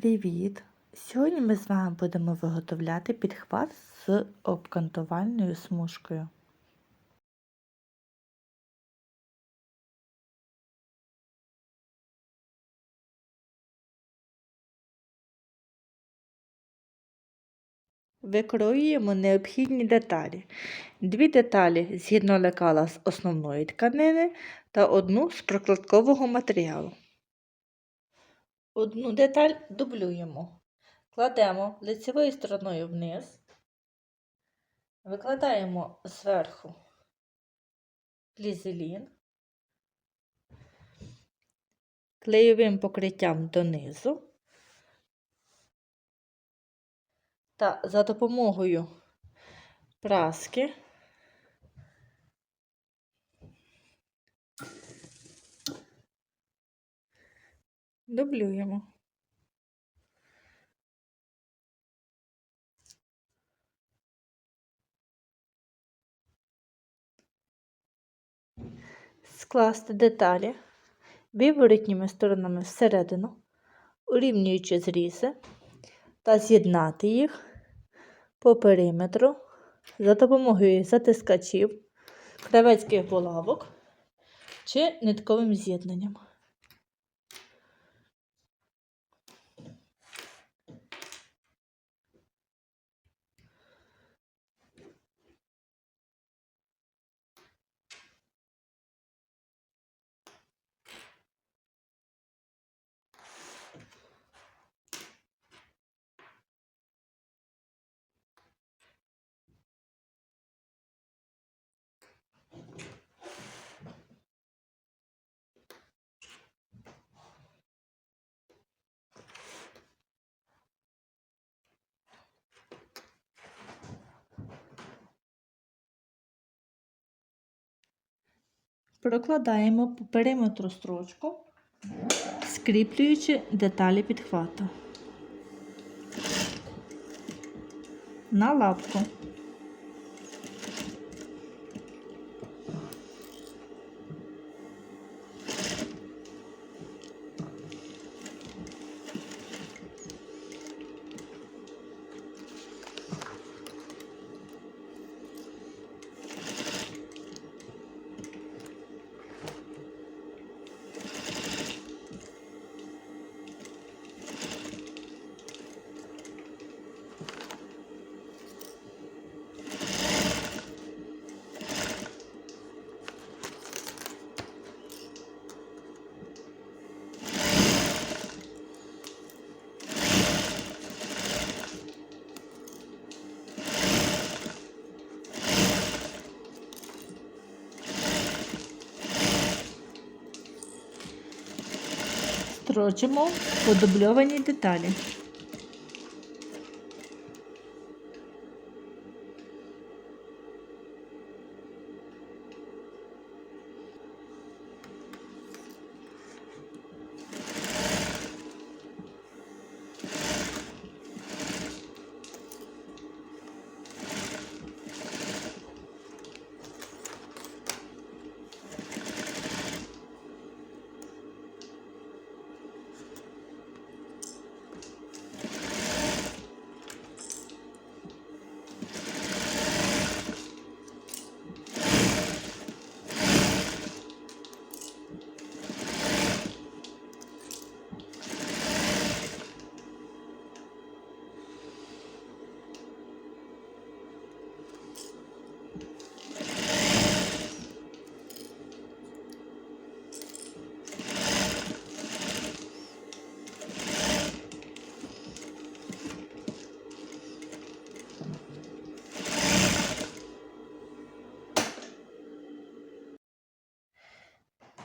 Привіт! Сьогодні ми з вами будемо виготовляти підхват з обкантувальною смужкою. Викроюємо необхідні деталі. Дві деталі згідно лекала з основної тканини та одну з прокладкового матеріалу. Одну деталь дублюємо. Кладемо лицевою стороною вниз, викладаємо зверху плізелін, клеєвим покриттям донизу. Та за допомогою праски дублюємо. Скласти деталі виворотніми сторонами всередину, урівнюючи зрізи та з'єднати їх по периметру за допомогою затискачів, кравецьких булавок чи нитковим з'єднанням. Прокладаємо по периметру строчку, скріплюючи деталі підхвату. На лапку. Строчимо подубльовані деталі.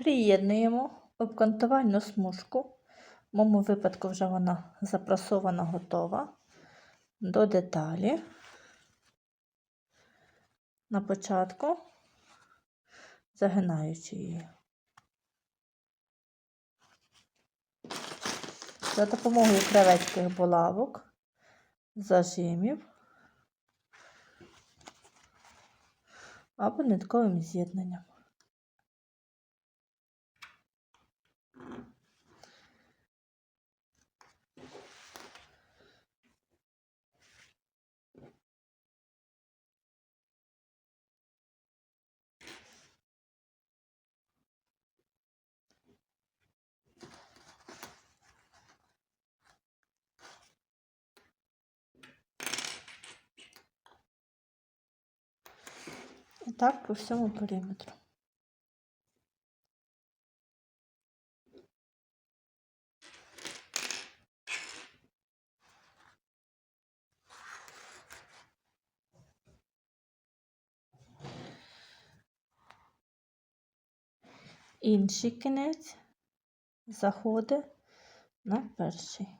Приєднуємо обкантувальну смужку, в моєму випадку вже вона запрасована готова до деталі. На початку загинаючи її. За допомогою креветських булавок, зажимів або нитковим з'єднанням. І так по всьому периметру. Інший кінець заходить на перший.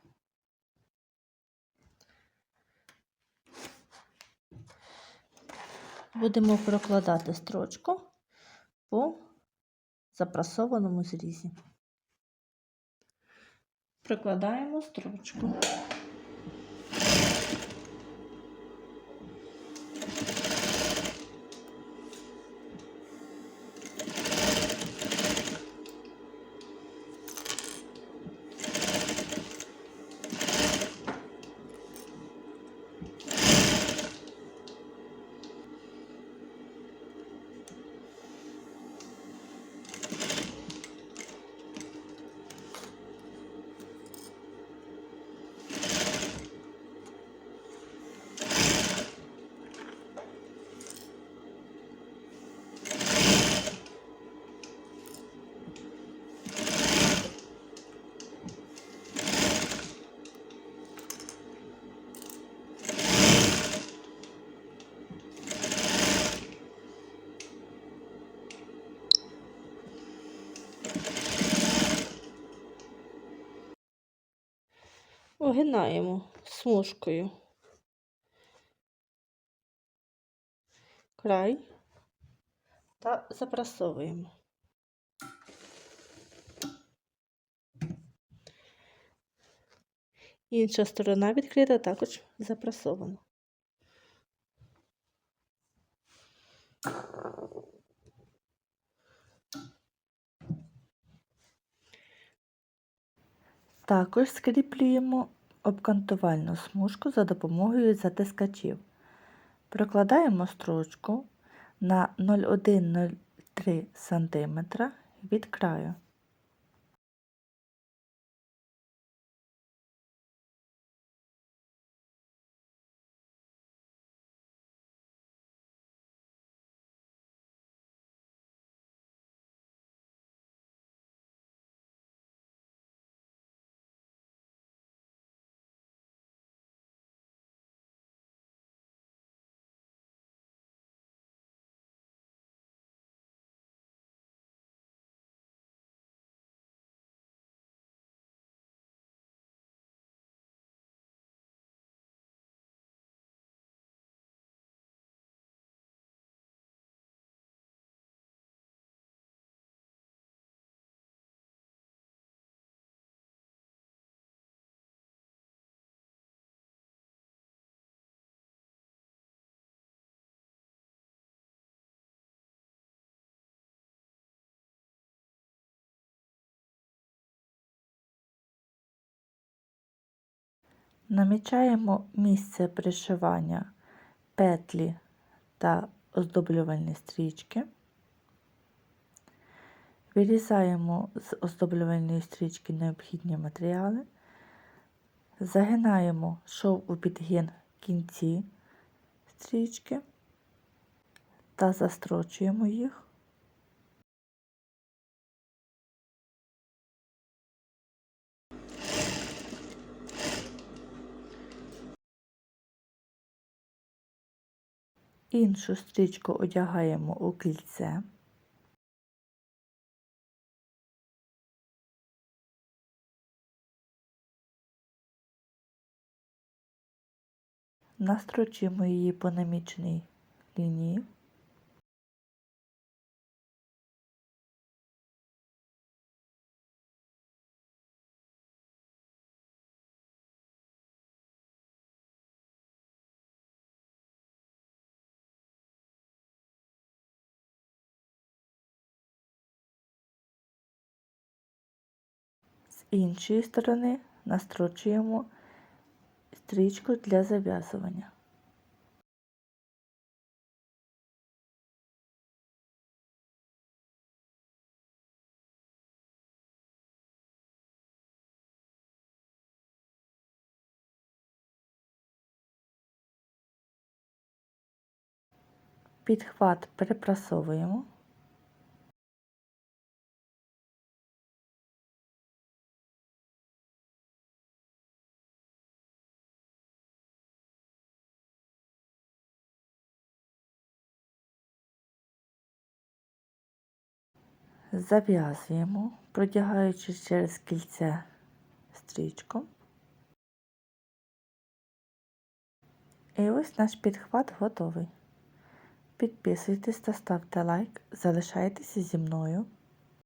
Будемо прокладати строчку по запрасованому зрізі. Прокладаємо строчку. Огинаємо смужкою край та запрасовуємо. Інша сторона відкрита також запрасована. Також скріплюємо обкантувальну смужку за допомогою затискачів. Прокладаємо строчку на 0,103 см від краю. Намічаємо місце пришивання петлі та оздоблювальні стрічки. Вирізаємо з оздоблювальної стрічки необхідні матеріали, загинаємо шов у підгін кінці стрічки та застрочуємо їх. Іншу стрічку одягаємо у кільце. Настрочимо її по намічній лінії. Іншої сторони настрочуємо стрічку для зав'язування. підхват перепрасовуємо. Зав'язуємо, протягаючи через кільце стрічку. І ось наш підхват готовий. Підписуйтесь та ставте лайк, залишайтеся зі мною.